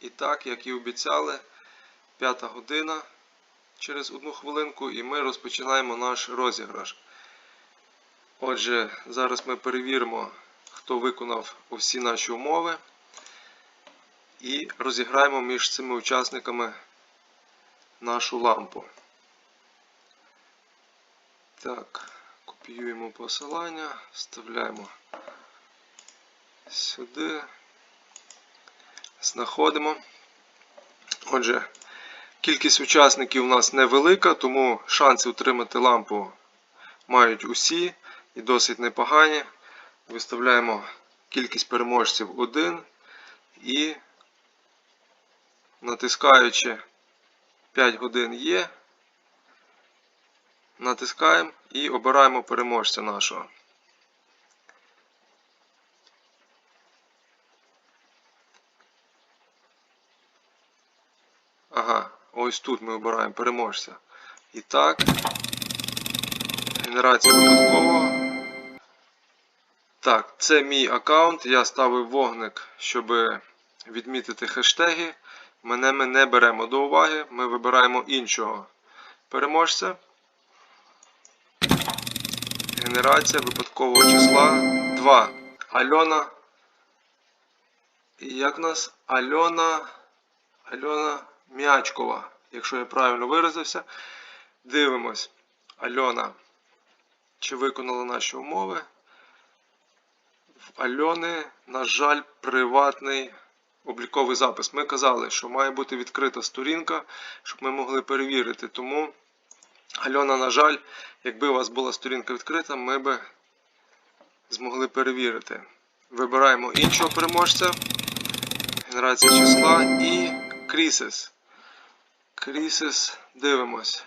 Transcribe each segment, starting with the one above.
І так, як і обіцяли, п'ята година через одну хвилинку, і ми розпочинаємо наш розіграш. Отже, зараз ми перевіримо, хто виконав усі наші умови. І розіграємо між цими учасниками нашу лампу. Так, копіюємо посилання, вставляємо сюди, знаходимо. Отже, кількість учасників у нас невелика, тому шанси отримати лампу мають усі і досить непогані. Виставляємо кількість переможців 1 і натискаючи 5 годин є, натискаємо і обираємо переможця нашого. Ось тут ми обираємо переможця. І так, генерація випадкового. Так, це мій аккаунт. Я ставив вогник, щоб відмітити хештеги. Мене ми не беремо до уваги. Ми вибираємо іншого переможця. Генерація випадкового числа 2. Альона. І як нас? Альона. Альона М'ячкова. Якщо я правильно виразився. Дивимось. Альона. Чи виконала наші умови? В Альони, на жаль, приватний обліковий запис. Ми казали, що має бути відкрита сторінка, щоб ми могли перевірити. Тому, Альона, на жаль, якби у вас була сторінка відкрита, ми би змогли перевірити. Вибираємо іншого переможця. Генерація числа і Крісис. Крісис, дивимось.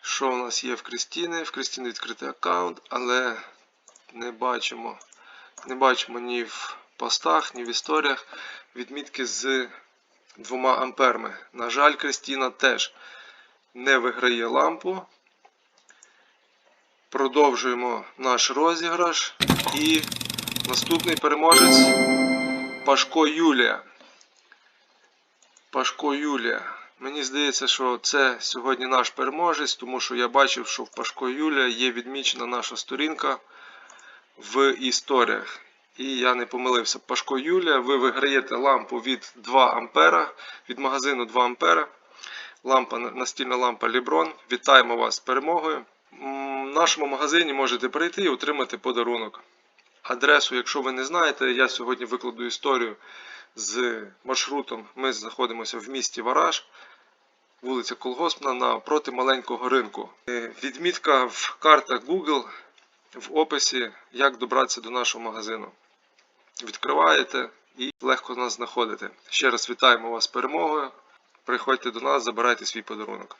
Що у нас є в Крістіни? В Крістіни відкритий аккаунт, але не бачимо. Не бачимо ні в постах, ні в історіях відмітки з 2 амперами. На жаль, Кристіна теж не виграє лампу. Продовжуємо наш розіграш. І наступний переможець Пашко Юлія. Пашко Юлія. Мені здається, що це сьогодні наш переможець, тому що я бачив, що в Пашко Юлія є відмічена наша сторінка в історіях. І я не помилився. Пашко Юлія, ви виграєте лампу від 2 ампера, від магазину 2 ампера. Лампа, настільна лампа Libron. Вітаємо вас з перемогою. В нашому магазині можете прийти і отримати подарунок. Адресу, якщо ви не знаєте, я сьогодні викладу історію з маршрутом. Ми знаходимося в місті Вараж, вулиця Колгоспна, напроти маленького ринку. Е, Відмітка в картах Google в описі, як добратися до нашого магазину. Відкриваєте і легко нас знаходите. Ще раз вітаємо вас з перемогою. Приходьте до нас, забирайте свій подарунок.